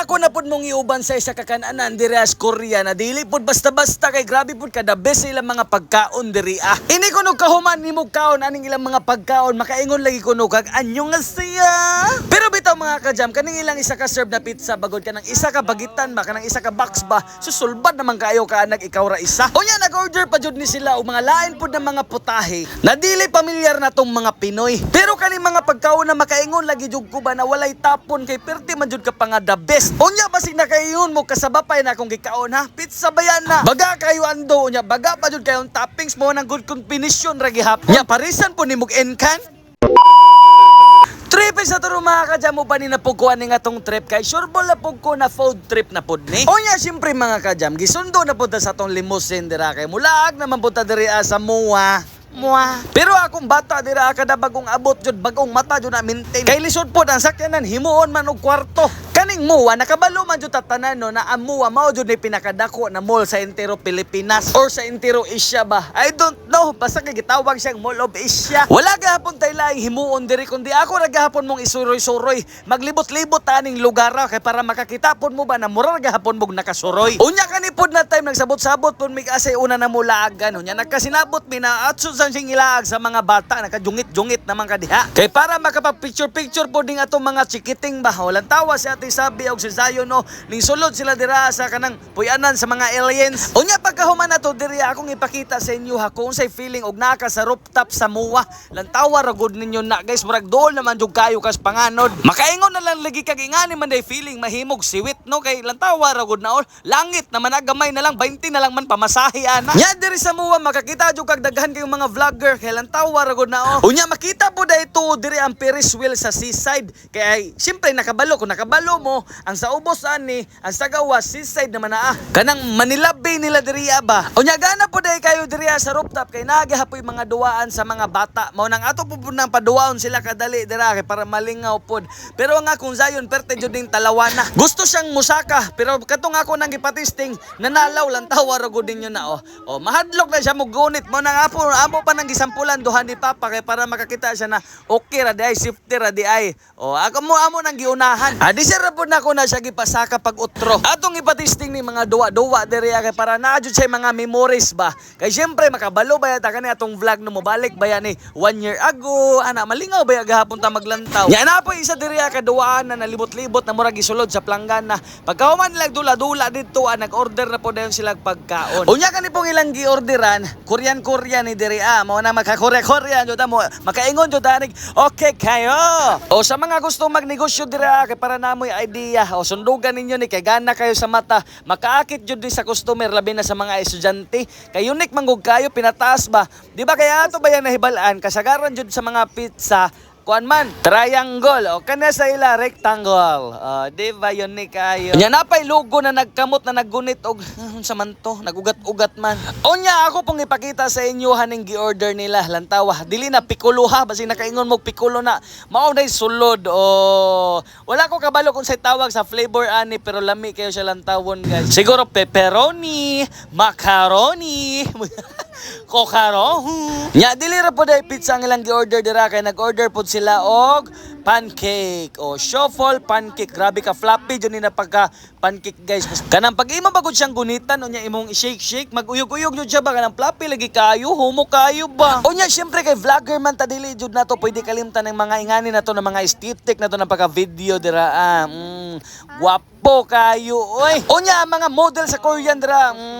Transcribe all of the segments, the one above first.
Ako na pud mong iuban sa isa ka kananan diri as Korea na dili pud basta-basta kay grabe pud kada best ilang mga pagkaon diri ah. Ini kuno kahuman nimo kaon aning ilang mga pagkaon makaingon lagi kuno kag anyo nga siya. Pero bitaw mga kajam kaning ilang isa ka serve na pizza bagod ka ng isa ka bagitan ba kanang isa ka box ba susulbad naman kayo ka anak ikaw ra isa. Unya nag-order pa jud ni sila og mga lain pud ng mga putahe na dili pamilyar na tong mga Pinoy. Pero kani mga pagkaon na makaingon lagi jud ko ba na walay tapon kay perti man jud ka pa nga the best. Unya basig na kayon mo kasabapay na akong gikaon ha. Pizza bayan na. Baga kayo ando unya baga pa jud kayong toppings mo nang good combination ra gihapon. Nya parisan po nimog enkan. Trip sa turo mga kadya mo pa ni napugkuhan ni nga tong trip kay sure ball na pug ko na food trip na pud ni. Unya syempre mga kadyam gisundo na pud sa tong limousine dira kay mulaag naman pud ta diri sa muwa. Muwa. Pero akong bata dira kada bagong abot jud bagong mata jud na maintain. Kay lisod pod ang sakyanan himuon man og kwarto. Kaning muwa nakabalo man jud tatanan no na ang muwa mao jud ni pinakadako na mall sa entero Pilipinas or sa entero Asia ba. I don't know basta kay gitawag siyang Mall of Asia. Wala gahapon tay laing himuon diri kundi ako ra gahapon mong isuroy-suroy. Maglibot-libot ta ning lugar ra kay para makakita pod mo ba na mura ra gahapon mong nakasuroy. Unya kani pod na time nagsabot-sabot pod mig asay una na mo laagan. Unya nagkasinabot mi na atso sa sing ilaag sa mga bata nakajungit-jungit naman kadiha. Kay para makapag-picture-picture pod ning atong mga chikiting ba. Walang tawa si Ate Sabi og si Zion no. Ning sulod sila dira sa kanang puyanan sa mga aliens. Unya pagkahuman na to diri akong ipakita sa inyo ha kung say feeling og naka sa rooftop sa muwa. Lantawa ra gud ninyo na guys murag dool naman jud kayo kas panganod. Makaingon na lang lagi kag ingani man day feeling mahimog siwit no kay lantawa ra gud na all. Langit naman agamay na lang 20 na lang man pamasahe ana. Nya diri sa muwa makakita jud kag daghan kayong mga vlogger kay lantawa ra gud na all. Unya makita po day to diri ang Ferris wheel sa seaside kay ay, siyempre nakabalo kung nakabalo mo ang sa ubos ani ang sa gawa seaside naman na ah. Kanang Manila Bay nila diri ba. Unya gana po day kayo diri sa rooftop kay nagahapoy mga duwaan sa mga bata. Mao nang ato po po nang paduwaon sila kadali dira kay para malingaw pod. Pero nga kung Zion perte jud ding talawana. Gusto siyang musaka pero katong ako nang gipatisting nanalaw lang tawa ra gud ninyo na oh. Oh mahadlok na siya mo gunit mo nang apo amo pa nang gisampulan duha ni Papa kay para makakita siya na okay ra di ay safety ra di ay. Oh ako mo amo nang giunahan. Adi sir ra pod nako na siya gipasaka pag utro. Atong ipatisting ni mga duwa-duwa diri kay para na jud siya mga memories ba. Kay syempre makabalo ba yata kani atong vlog no mobalik ba yan ni one year ago ana malingaw ba gahapon ta maglantaw. Ya na po isa diri ka duwaan na nalibot-libot na murag gisulod sa planggana. Pagkahuman nila dula-dula dito ah, nag-order na po dayon sila pagkaon. Unya kani pong ilang gi-orderan, Korean Korean ni diri ah, mao na maka Korea Korean jud mo. Makaingon jud anig. Okay kayo. O sa mga gusto magnegosyo diri ah, kay para namoy idea o sundugan ninyo ni kay gana kayo sa mata. Makaakit jud ni sa customer labi na sa mga estudyante. Kay unique manggug kayo pinataas ba? Di ba kaya ato ba yan nahibalaan? Kasagaran jud sa mga pizza kuan man triangle. O kana sa ila rectangle. Uh, di ba yun ni kayo? Nya napay logo na nagkamot na naggunit og sa man to nagugat-ugat man. Unya ako pong ipakita sa inyo haning gi-order nila lantawa. Dili na pikulo ha? Basi nakaingon mo pikulo na. Mao na sulod o wala ko kabalo kung sa tawag sa flavor ani pero lami kayo siya lantawon guys. Siguro pepperoni macaroni kokaro? Nya dili ra po dai pizza ang ilang gi-order dira kay nag-order po sila og pancake. O shuffle pancake. Grabe ka floppy jud ni pagka pancake guys. Kanang pag imo bagod siyang gunitan unya imong shake shake maguyog-uyog jud siya ba? Kanang floppy lagi kayo humo kayo ba? Unya syempre kay vlogger man ta dili jud nato pwede kalimtan ng mga ingani nato ng mga aesthetic nato ng pagka video dira ah. Mm, guwapo kayo oy. Unya mga model sa Korean dira mm,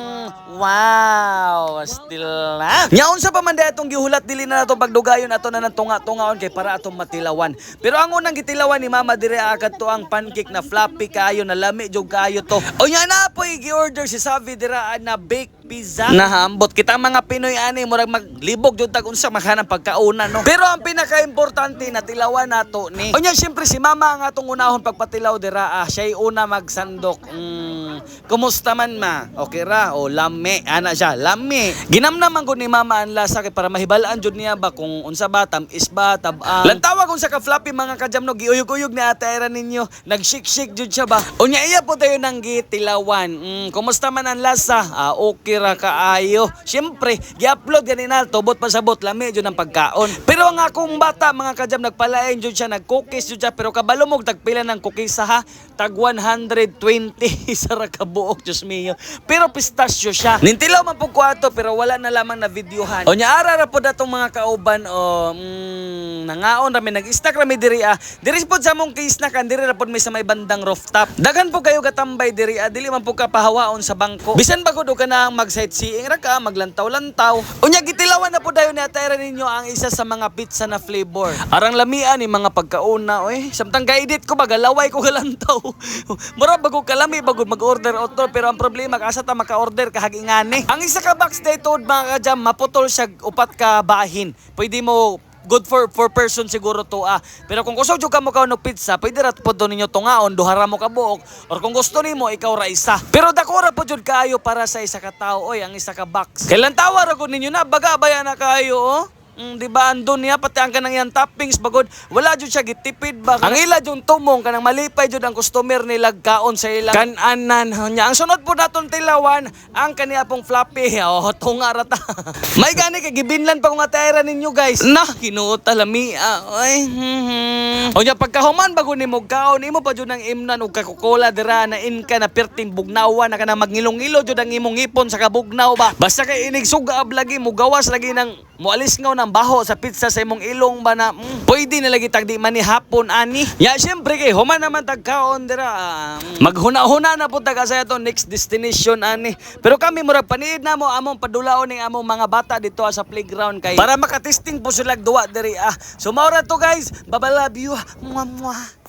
wow! Still na nya unsa pa man day atong gihulat dili na nato pagdugayon. Ato na nang tunga-tungaon kay para atong matilawan. Pero ang unang gitilawan ni mama dire agad to ang pancake na floppy. Kayo na lami jud kayo to. Unya na po gi-order si Savi dira na baked pizza. Nahambot kita mga Pinoy ani murag maglibog jud tag unsa makanang pagkauna no? Pero ang pinaka-importante na tilawan nato ni unya syempre si mama ang atong unahon pagpatilaw dira ah, siya una magsandok. Mm, kumusta man ma? Okay ra o lami ana siya lami. Ginamnaman ko ni mama ang lasa kay para mahibalaan jud niya ba kung unsa ba tamis ba tabang lantawa kung sa ka floppy mga kajamno giuyog-uyog ni ate era ninyo. Nagshik-shik jud siya ba? Unya iya po tayo nang gitilawan mm, kumusta man ang lasa? Ah, okay ra kaayo. Siyempre, gi-upload ganin na tubot pa sabot lami jud ang pagkaon. Pero ang akong bata mga kajam nagpalain jud siya nag-cookies jud siya pero kabalo mo tagpila ng cookies sa ha tag 120 sa ra ka buok Diyos mio. Pero pistachio siya. Nintilaw man ko ato pero wala na lamang na videohan. O nya ara ra pod atong mga kauban o mm, nangaon rami nag-stack rami diri ah. Diri pod sa mong case na kan diri ra pod may sa may bandang rooftop. Daghan po kayo katambay diri ah. Dili man po ka pahawaon sa bangko. Bisan ba ko ka na mag sightseeing ra ka maglantaw-lantaw. Unya gitilawan na po dayon ni atayra ninyo ang isa sa mga pizza na flavor. Arang lamian ni mga pagkauna oy. Samtang ga-edit ko bagalaway ko galantaw. Mura bago kalami bago mag-order auto pero ang problema kasa ta maka-order kahagingani. Ang isa ka box dito mga kajam maputol siya upat ka bahin. Pwede mo good for for person siguro to ah. Pero kung gusto jud ka mo kauno pizza, pwede ra pod ninyo tungaon duhara mo ka buok or kung gusto nimo ikaw ra isa. Pero dako ra pod jud kaayo para sa isa ka tawo oy ang isa ka box. Kailan tawa ra gud ninyo na baga baya na kaayo oh. Mm, di ba? Andun niya pati ang kanang yan toppings bagod. Wala jud siya gitipid ba? Ang ila jud tumong kanang malipay jud ang customer nila kaon sa ilang kananan nya ang sunod po naton tilawan ang kaniya pong floppy. Oh tunga ra ta. May gani kay gibinlan pa kung atayra ninyo guys. Na kinuot talami ay hmm. o nya pagkahuman bago nimo kaon imo pa jud ang imnan og Coca-Cola dira na in ka na perting bugnawa na kana magngilong-ilo jud ang imong ipon sa kabugnaw ba? Basta kay inig suga lagi mo gawas lagi ng Mualis nga ng baho sa pizza sa imong ilong ba na mm, pwede na lagi tagdi man ni hapon ani. Ya syempre kay human naman tagkaon dira. ah, mm, Maghuna-huna na po taga sa to next destination ani. Pero kami murag paniid na mo among padulaon ning among mga bata dito ah, sa playground kay para makatesting po sila duwa diri ah. So maura to guys. Bye love you. Mwah, mwah.